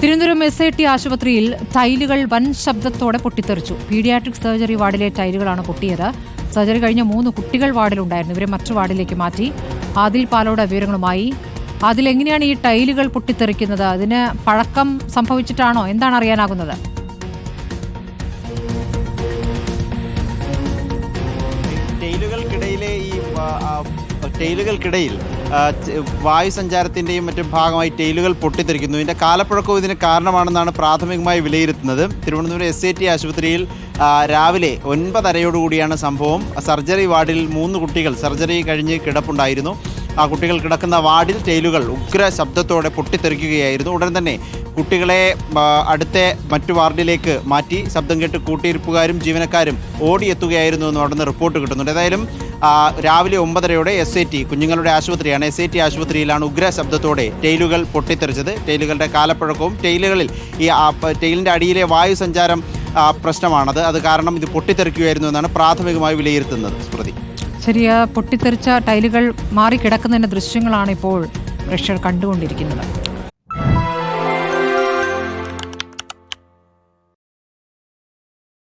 Thiruvananthapuram S I T ആശുപത്രിയിൽ ടൈലുകൾ വൻ ശബ്ദത്തോടെ പൊട്ടിത്തെറിച്ചു. പീഡിയാട്രിക് സർജറി വാർഡിലെ ടൈലുകളാണ് പൊട്ടിയത്. സർജറി കഴിഞ്ഞ മൂന്ന് കുട്ടികൾ വാർഡിലുണ്ടായിരുന്നു. ഇവരെ മറ്റു വാർഡിലേക്ക് മാറ്റി. ആദിൽ പാലോട് വിവരങ്ങളുമായി. അതിലെങ്ങനെയാണ് ഈ ടൈലുകൾ പൊട്ടിത്തെറിക്കുന്നത്? അതിന് പഴക്കം സംഭവിച്ചിട്ടാണോ? എന്താണ് അറിയാനാകുന്നത്? ടൈലുകൾക്കിടയിലെ ഈ ആ, ആ, ടൈലുകൾക്കിടയിൽ ആ, വായു സഞ്ചാരത്തിന്റെയും മറ്റും ഭാഗമായി ടെയിലുകൾ പൊട്ടിത്തെറിക്കുന്നു. ഇതിന്റെ കാലപ്പഴക്കവും ഇതിന് കാരണമാണെന്നാണ് പ്രാഥമികമായി വിലയിരുത്തുന്നത്. തിരുവനന്തപുരം എസ് ഐ ടി ആശുപത്രിയിൽ രാവിലെ ഒൻപതരയോടുകൂടിയാണ് സംഭവം. സർജറി വാർഡിൽ മൂന്ന് കുട്ടികൾ സർജറി കഴിഞ്ഞ് കിടപ്പുണ്ടായിരുന്നു. ആ കുട്ടികൾ കിടക്കുന്ന വാർഡിൽ ടെയിലുകൾ ഉഗ്ര ശബ്ദത്തോടെ പൊട്ടിത്തെറിക്കുകയായിരുന്നു. ഉടൻ തന്നെ കുട്ടികളെ അടുത്ത മറ്റു വാർഡിലേക്ക് മാറ്റി ശബ്ദം കേട്ട് കൂട്ടിയിരിപ്പുകാരും ജീവനക്കാരും ഓടിയെത്തുകയായിരുന്നു എന്ന് അവിടുന്ന് റിപ്പോർട്ട് കിട്ടുന്നുണ്ട്. ഏതായാലും രാവിലെ ഒമ്പതരയോടെ എസ് ഐ ടി കുഞ്ഞുങ്ങളുടെ ആശുപത്രിയാണ്. എസ് ഐ ടി ആശുപത്രിയിലാണ് ഉഗ്ര ശബ്ദത്തോടെ ടൈലുകൾ പൊട്ടിത്തെറിച്ചത്. ടൈലുകളുടെ കാലപ്പഴക്കവും ടൈലുകളിൽ ഈ ടെയിലിന്റെ അടിയിലെ വായു സഞ്ചാരം പ്രശ്നമാണത്. അത് കാരണം ഇത് പൊട്ടിത്തെറിക്കുകയായിരുന്നു എന്നാണ് പ്രാഥമികമായി വിലയിരുത്തുന്നത് സ്മൃതി ചെറിയ പൊട്ടിത്തെറിച്ച ടൈലുകൾ മാറിക്കിടക്കുന്നതിന്റെ ദൃശ്യങ്ങളാണ് ഇപ്പോൾ പ്രേക്ഷകർ കണ്ടുകൊണ്ടിരിക്കുന്നത്.